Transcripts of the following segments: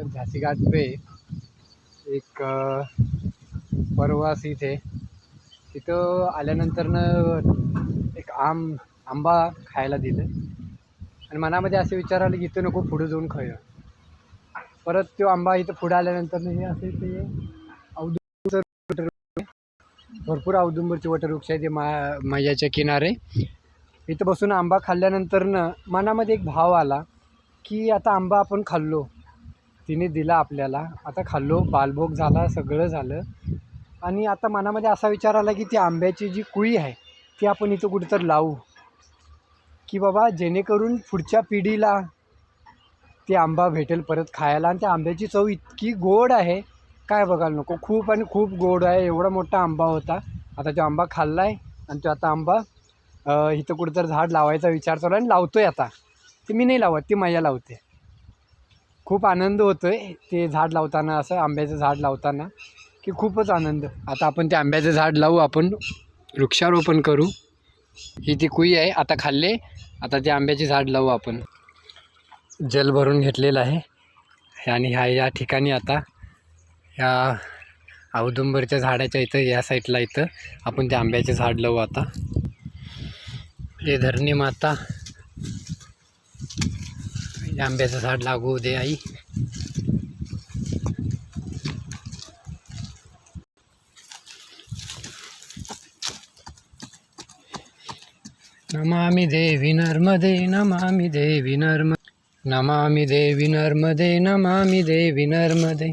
इधर झांसी घाट पे एक अ, परवास इथे. तिथं आल्यानंतरनं एक आम आंबा खायला दिलं. आणि मनामध्ये असे विचार आले की इथं नको पुढं जाऊन खाऊया. परत तो आंबा इथं पुढे आल्यानंतर हे असे ते औदुंबर भरपूर औदुंबरचे वटवृक्ष आहे ते मा मैयाच्या किनारे. इथं बसून आंबा खाल्ल्यानंतरनं मनामध्ये एक भाव आला की आता आंबा आपण खाल्लो. तिने दिला आपल्याला. आता खाल्लो बालभोग झाला सगळं झालं. आणि आता मनामध्ये असा विचार आला की ती आंब्याची जी कुळी आहे ती आपण इथं कुठंतर लावू. की बाबा जेणेकरून पुढच्या पिढीला ते आंबा भेटेल परत खायला. आणि त्या आंब्याची चव इतकी गोड आहे. काय बघायला नको. खूप आणि खूप गोड आहे. एवढा मोठा आंबा होता. आता तो आंबा खाल्ला आहे आणि तो आता आंबा इथं कुठंतर झाड लावायचा विचार चालू आहे आणि लावतो आहे आता. ते मी नाही लावत ती मैया लावते. खूप आनंद होतो आहे ते झाड लावताना असं आंब्याचं झाड लावताना की खूपच आनंद. आता आपण ते आंब्याचं झाड लावू आपण वृक्षारोपण करू. ही ती कुई आहे आता खाल्ले. आता ते आंब्याचे झाड लावू आपण. जल भरून घेतलेलं आहे. आणि ह्या या ठिकाणी आता ह्या औदुंबरच्या झाडाच्या इथं या साईडला इथं आपण ते आंब्याचे झाड लावू आता. हे धरणी माता आंब्याचं झाड लागू दे आई. नमामि देवी नर्मदे नमामि देवी नर्म नमामि देवी नर्मदे नमामि देवी नर्मदे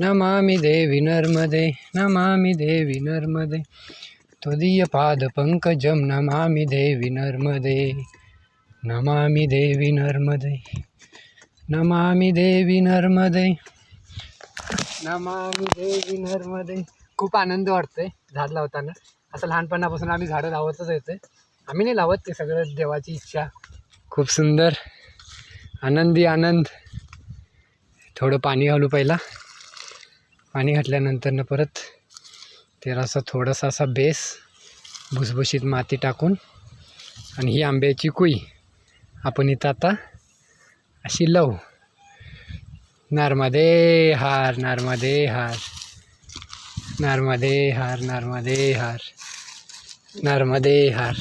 नमामि देवी नर्मदे नमामि देवी नर्मदे. त्वदीयपादपङ्कजं नमामि देवी नर्मदे. नमामि देवी नर्मदे। नमामि देवी नर्मदे। नमामि देवी नर्मदे। खूप आनंद वाटतोय झाड लावताना. असं लहानपणापासून आम्ही झाडं लावतच येते आम्ही नाही लावत ते सगळं देवाची इच्छा. खूप सुंदर. आनंदी आनंद. थोडं पाणी घालू पहिला. पाणी घातल्यानंतरनं परत त्याला असा थोडासा असा बेस भुसभुशीत माती टाकून आणि ही आंब्याची कुई. आपण इथं आता अशी लावू नारमादे हार नारमादे हार नारमादे हार नारमादे हार नारमादे हार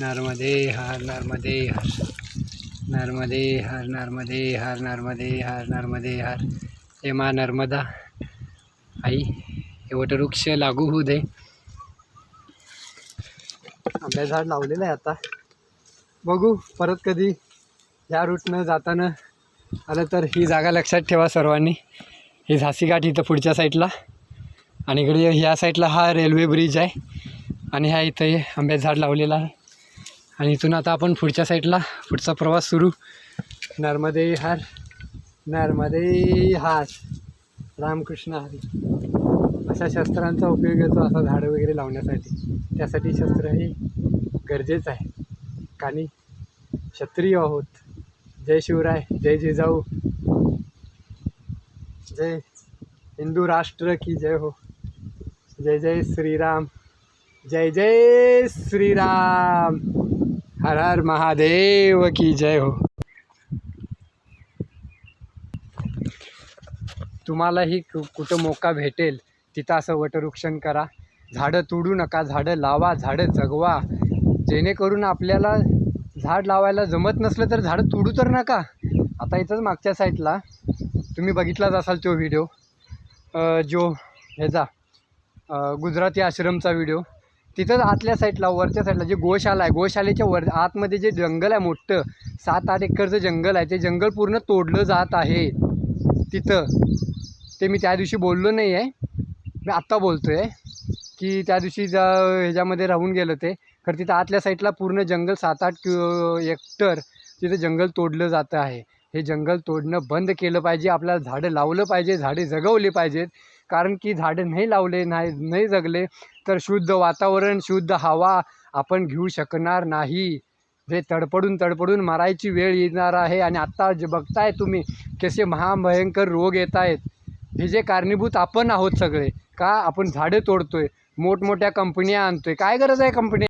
नर्मदे हार नर्मदे हार नर्मदे हार नर्मदे हार नर्मदे हार नर्मदे हार हे मा नर्मदा आई हे वटवृक्ष लागू होऊ दे आंब्या झाड लावलेलं आहे आता. बघू परत कधी ह्या रूटनं जाताना आलं तर ही जागा लक्षात ठेवा सर्वांनी. ही झासी घाट इथं पुढच्या साईडला आणि इकडे ह्या साईडला हा रेल्वे ब्रिज आहे. आणि ह्या इथं हे झाड लावलेला आहे. आणि इथून आता आपण पुढच्या साईडला पुढचा प्रवास सुरू. नर्मदे हार नर्मदे हार. रामकृष्ण हरी. अशा शस्त्रांचा उपयोग येतो असा झाडं वगैरे लावण्यासाठी. त्यासाठी शस्त्र हे गरजेचं आहे. कारण क्षत्रिय आहोत. जय शिवराय जय जिजाऊ. जय हिंदू राष्ट्र की जय हो. जय जय श्रीराम. जय जय श्रीराम. हर हर महादेव की जय हो. तुम्हालाही कु- कुठं मोका भेटेल तिथं असं वटवृक्षण करा. झाडं तोडू नका झाडं लावा झाडं जगवा. जेणेकरून आपल्याला झाड लावायला जमत नसलं तर झाडं तोडू तर नका. आता इथंच मागच्या साईडला तुम्ही बघितलाच असाल तो व्हिडिओ. जो ह्याचा गुजराती आश्रमचा व्हिडिओ. तिथंच आतल्या साईडला वरच्या साईडला जे गोशाला आहे गोशालेच्या वर आतमध्ये जे जंगल आहे मोठं सात आठ एकरचं जंगल आहे ते जंगल पूर्ण तोडलं जात आहे. तिथं. ते मी त्या दिवशी बोललो नाही आहे मी आत्ता बोलतो आहे की त्या दिवशी ज्या ह्याच्यामध्ये राहून गेलं ते खरं तिथं आतल्या साईडला पूर्ण जंगल सात आठ किलो हेक्टर तिथं जंगल तोडलं जातं आहे. हे जंगल तोडणं बंद केलं पाहिजे आपल्याला झाडं लावलं पाहिजे झाडे जगवली पाहिजेत. कारण की झाडं नाही लावले नाही नाही जगले तर शुद्ध वातावरण शुद्ध हवा आपण घेऊ शकणार नाही. जे तडपडून तडपडून मरायची वेळ येणार आहे आणि आत्ता जे बघताय तुम्ही कसे महाभयंकर रोग येत आहेत हे जे कारणीभूत आपण आहोत सगळे का आपण झाडे तोडतोय मोठमोठ्या कंपन्या आणतोय? काय गरज आहे कंपनी